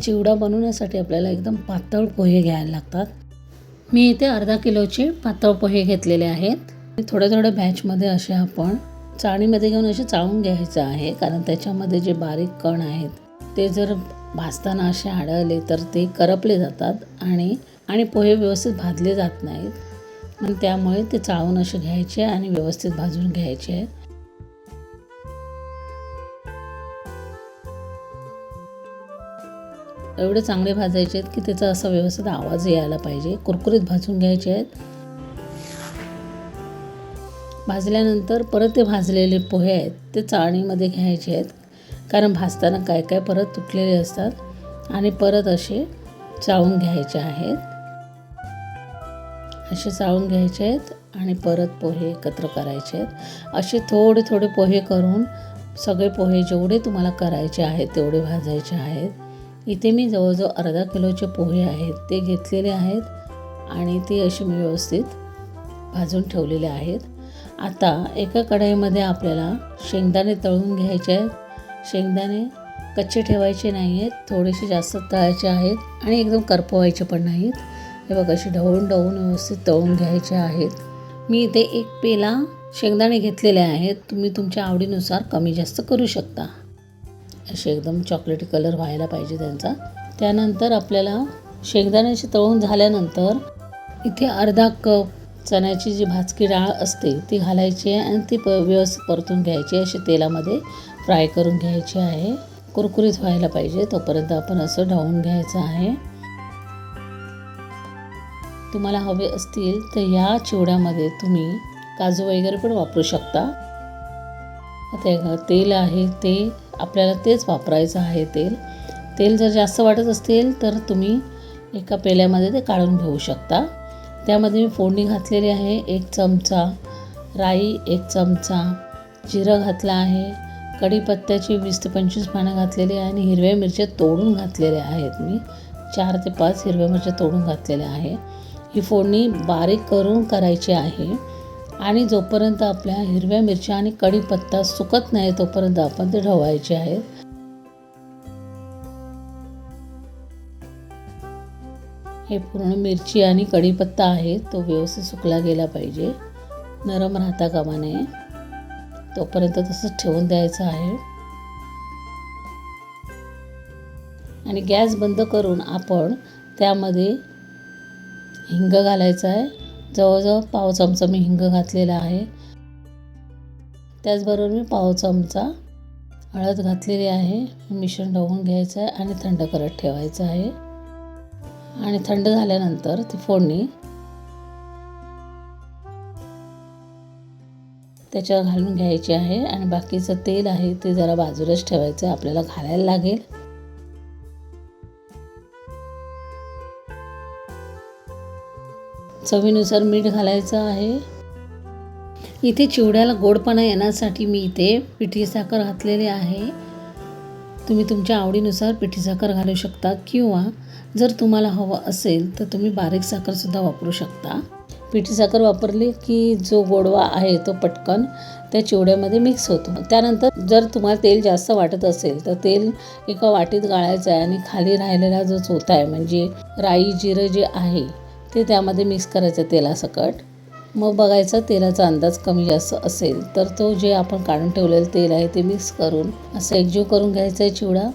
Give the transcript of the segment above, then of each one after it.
चिवडा बनवण्यासाठी आपल्याला एकदम पातळ पोहे घ्यायला लागतात. मी इथे अर्धा किलोचे पातळ पोहे घेतलेले आहेत. थोड्या थोड्या बॅचमध्ये असे आपण चाळणीमध्ये घेऊन असे चाळून घ्यायचं आहे कारण त्याच्यामध्ये जे बारीक कण आहेत ते जर भाजताना असे आढळले तर ते करपले जातात आणि आणि पोहे व्यवस्थित भाजले जात नाहीत. आणि त्यामुळे ते चाळून असे घ्यायचे आणि व्यवस्थित भाजून घ्यायचे. आहेत एवढे चांगले भाजायचे आहेत की त्याचा असा व्यवस्थित आवाज यायला पाहिजे. कुरकुरीत भाजून घ्यायचे आहेत. भाजल्यानंतर परत ते भाजलेले पोहे आहेत ते चाळणीमध्ये घ्यायचे आहेत. कारण भाजताना काय काय परत तुटलेले असतात आणि परत असे चाळून घ्यायचे आहेत. असे चाळून घ्यायचे आहेत आणि परत पोहे एकत्र करायचे आहेत. असे थोडे थोडे पोहे करून सगळे पोहे जेवढे तुम्हाला करायचे आहेत तेवढे भाजायचे आहेत. इथे मी जवळजवळ अर्धा किलोचे पोहे आहेत ते घेतलेले आहेत आणि ते असे मी व्यवस्थित भाजून ठेवलेले आहेत. आता एका कढईमध्ये आपल्याला शेंगदाणे तळून घ्यायचे आहेत. शेंगदाणे कच्चे ठेवायचे नाही आहेत थोडेसे जास्त तळायचे आहेत आणि एकदम करपवायचे पण नाहीत. हे बघा असे ढवळून ढवळून व्यवस्थित तळून घ्यायचे आहेत. मी इथे एक पेला शेंगदाणे घेतलेले आहेत तुम्ही तुमच्या आवडीनुसार कमी जास्त करू शकता. असे एकदम चॉकलेटी कलर व्हायला पाहिजे त्यांचा. त्यानंतर आपल्याला शेंगदाण्याचे तळून झाल्यानंतर इथे अर्धा कप चण्याची जी भाजकी डाळ असते ती घालायची आहे आणि ती प व्यवस्थित परतून घ्यायची अशी तेलामध्ये फ्राय करून घ्यायची आहे. कुरकुरीत व्हायला पाहिजे तोपर्यंत आपण असं ढवून घ्यायचं आहे. तुम्हाला हवे असतील तर या चिवड्यामध्ये तुम्ही काजू वगैरे पण वापरू शकता. आता तेल आहे ते आपल्याला तेच वापरायचं आहे तेल. तेल जर जास्त वाटत असतील तर तुम्ही एका पेल्यामध्ये ते काढून घेऊ शकता. त्यामध्ये मी फोडणी घातलेली आहे एक चमचा राई एक चमचा जिरं घातलं आहे कढीपत्त्याची वीस ते पंचवीस पानं घातलेली आहे आणि हिरव्या मिरच्या तोडून घातलेल्या आहेत मी. चार ते पाच हिरव्या मिरच्या तोडून घातलेल्या आहे. ही फोडणी बारीक करून करायची आहे. आणि जोपर्यंत आपल्या हिरव्या मिरच्या आणि कढीपत्ता सुकत नाही तोपर्यंत आपण ते ढवायचे आहेत. हे पूर्ण मिरची आणि कढीपत्ता आहे तो व्यवस्थित सुकला गेला पाहिजे. नरम राहता कामा नये. तोपर्यंत तसंच ठेवून द्यायचं आहे. आणि गॅस बंद करून आपण त्यामध्ये हिंग घालायचं आहे. जवळजवळ पाव चमचा मी हिंग घातलेला आहे. त्याचबरोबर मी पाव चमचा हळद घातलेली आहे. मिश्रण ढवून घ्यायचं आहे आणि थंड करत ठेवायचं आहे. आणि थंड झाल्यानंतर ती फोडणी त्याच्यावर घालून घ्यायची आहे. आणि बाकीचं तेल आहे ते जरा बाजूलाच ठेवायचं आपल्याला घालायला लागेल. चवीनुसार मीठ घालायचं आहे. इथे चिवड्याला गोडपणा येण्यासाठी मी इथे पिठी साखर घातलेली आहे. तुम्ही तुमच्या आवडीनुसार पिठी साखर घालू शकता किंवा जर तुम्हाला हवं असेल तर तुम्ही बारीक साखरसुद्धा वापरू शकता. पिठी साखर वापरली की जो गोडवा आहे तो पटकन त्या चिवड्यामध्ये मिक्स होतो. त्यानंतर जर तुम्हाला तेल जास्त वाटत असेल तर तेल एका वाटीत गाळायचं आहे आणि खाली राहिलेला जो चोथा आहे म्हणजे राई जिरं जे आहे ते त्यामध्ये मिक्स करायचं तेलासकट. मग बघायचं तेलाचा अंदाज कमी जास्त असेल तर तो जे आपण काढून ठेवलेलं तेल आहे ते मिक्स करून असं एकजीव करून घ्यायचं आहे चिवडा.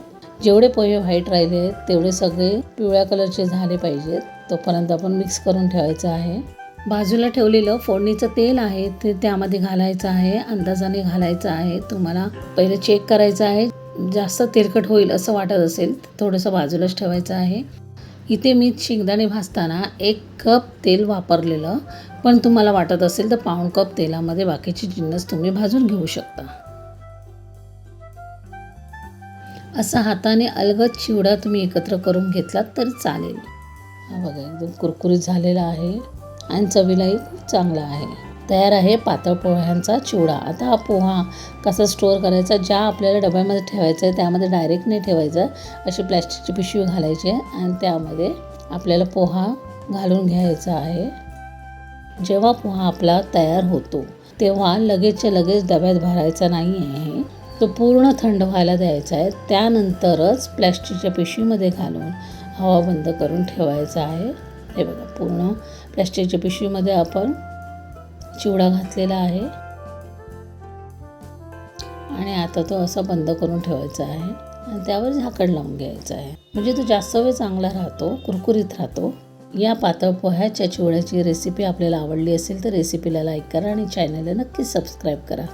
जेवढे पोहे व्हाईट राहिले आहेत तेवढे सगळे पिवळ्या कलरचे झाले पाहिजेत. तोपर्यंत आपण मिक्स करून ठेवायचं आहे. बाजूला ठेवलेलं फोडणीचं तेल आहे ते त्यामध्ये घालायचं आहे अंदाजाने घालायचं आहे. तुम्हाला पहिले चेक करायचं आहे. जास्त तेलकट होईल असं वाटत असेल थोडंसं बाजूलाच ठेवायचं आहे. इथे मी शेंगदाणे भाजताना एक कप तेल वापरलेलं पण तुम्हाला वाटत असेल तर पाऊण कप तेलामध्ये बाकीची जिन्नस तुम्ही भाजून घेऊ शकता. असा हाताने अलगद चिवडा तुम्ही एकत्र करून घेतलात तरी चालेल. हा बघा एकदम कुरकुरीत झालेला आहे आणि चवीलाही खूप चांगला आहे. तयार आहे पातळ पोह्यांचा चिवडा. आता हा पोहा कसा स्टोअर करायचा ज्या आपल्याला डब्यामध्ये ठेवायचं आहे त्यामध्ये डायरेक्ट नाही ठेवायचं अशी प्लॅस्टिकची पिशवी घालायची आहे आणि त्यामध्ये आपल्याला पोहा घालून घ्यायचा आहे. जेव्हा पोहा आपला तयार होतो तेव्हा लगेचच्या लगेच डब्यात भरायचा नाही आहे. तो पूर्ण थंड व्हायला द्यायचा आहे. त्यानंतरच प्लॅस्टिकच्या पिशवीमध्ये घालून हवा बंद करून ठेवायचा आहे. हे बघा पूर्ण प्लॅस्टिकच्या पिशवीमध्ये आपण चिवडा घातलेला आहे. आणि आता तो असा बंद करून ठेवायचा आहे. आणि त्यावर झाकण लावून घ्यायचं आहे. म्हणजे तो जास्त वेळ चांगला राहतो कुरकुरीत राहतो. या पातळ पोह्याच्या चिवड्याची रेसिपी आपल्याला आवडली असेल तर रेसिपीला लाईक करा आणि चॅनलला नक्कीच सबस्क्राईब करा.